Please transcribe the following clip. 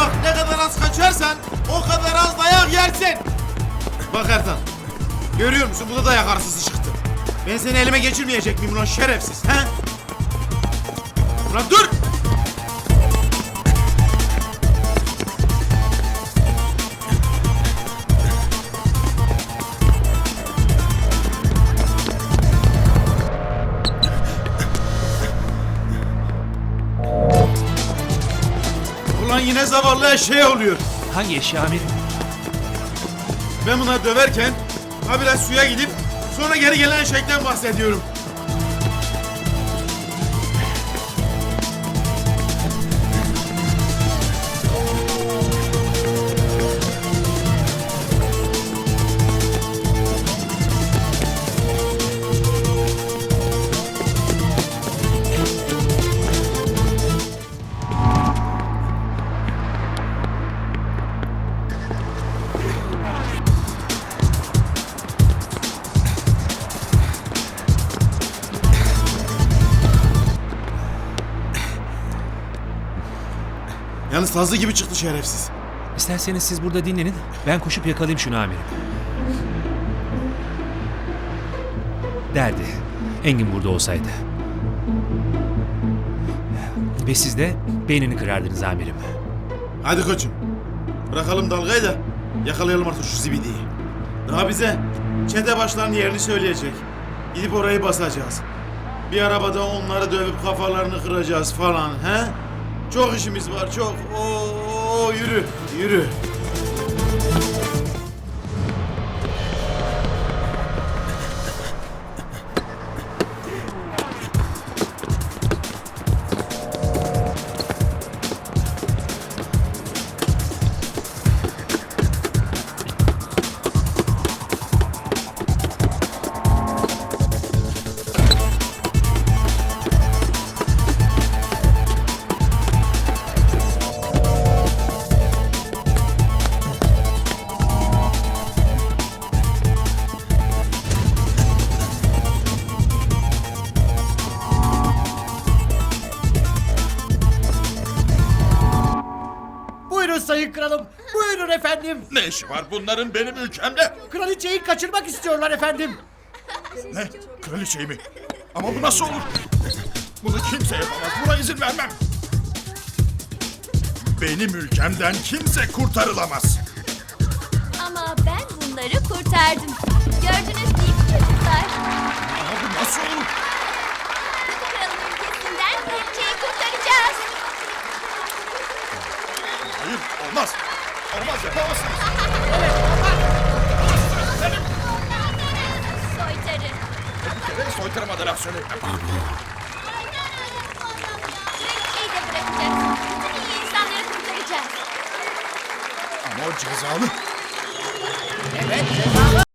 bak ne kadar az kaçarsan o kadar az dayak yersin. Bak Ertan. Görüyor musun? Bu da dayak arsızı çıktı. Ben seni elime geçirmeyecek miyim lan şerefsiz? He? Ulan dur! Ulan yine zavallı şey oluyor. Hangi eşya amirim? Ben buna döverken ha biraz suya gidip sonra geri gelen eşekten bahsediyorum. Yalnız tazı gibi çıktı şerefsiz. İsterseniz siz burada dinlenin. Ben koşup yakalayayım şunu amirim. Derdi. Engin burada olsaydı. Ve siz de beynini kırardınız amirim. Hadi koçum. Bırakalım dalgayı da yakalayalım artık şu zibidiyi. Daha bize çete başlarının yerini söyleyecek. Gidip orayı basacağız. Bir arabada onları dövüp kafalarını kıracağız falan he? Çok işimiz var çok. Oo yürü yürü. Sayın kralım. Buyurun efendim. Ne işi var bunların benim ülkemde? Kraliçeyi kaçırmak istiyorlar efendim. Ne? Kraliçeyi mi? Ama bu nasıl olur? Bunu kimse yapamaz. Buna izin vermem. Benim ülkemden kimse kurtarılamaz. Ama ben bunları kurtardım. Gördünüz değil mi Hayır, olmaz. Olmaz, yapamazsınız. Evet, olmaz. Soytarı. Bir kere soytarıma da laf söyle. Ama o cezalı. Evet, cezalı.